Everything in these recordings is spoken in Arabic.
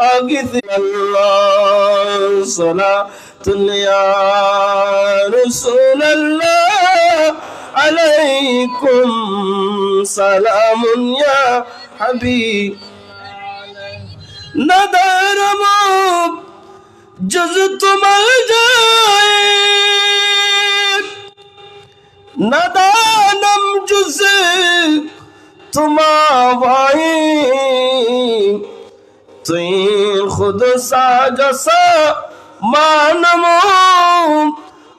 أغث الله صلاة يا رسول الله. عليكم سلام يا حبيب. ندرم جز تم جائے ندانم جز تم آوائی তুই خود ساجس مانمو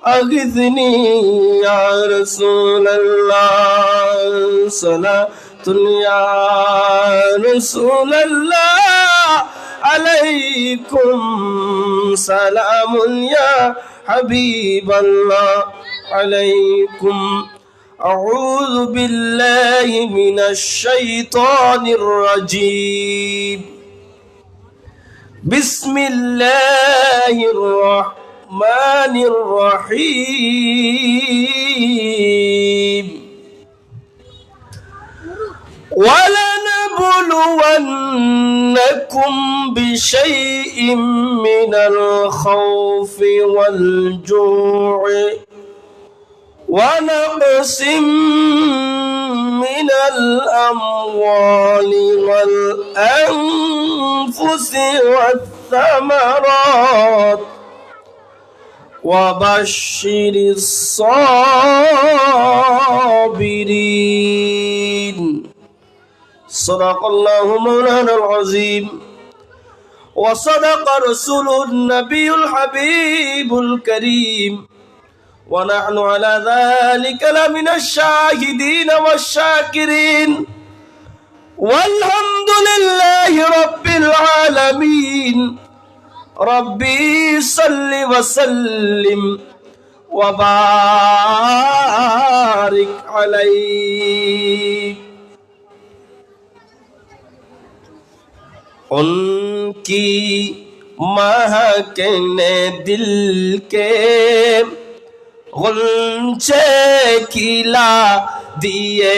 أغذني يا رسول الله صلاة يا رسول الله عليكم سلام يا حبيب الله عليكم أعوذ بالله من الشيطان الرجيم بسم الله الرحمن الرحيم. ولنبلونكم بشيء من الخوف والجوع. ونقص من الأموال والأنفس والثمرات وبشر الصابرين. صدق الله مولانا العظيم. وصدق رسول النبي الحبيب الكريم. ونحن على ذلك لمن الشاهدين والشاكرين. والحمد لله رب العالمين. ربي صل وسلم وبارك عليه. ان کی مہک نے دل کے गुलचे खिला दिए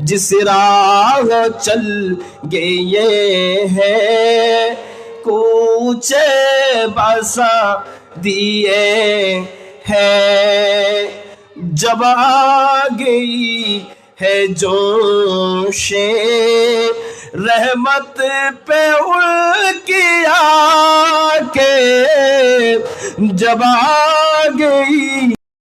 जिस राह चल गए हैं, कूचे बसा दिए हैं। जब आ गई है जो शे रहमत पे उनकी आके जब आ गई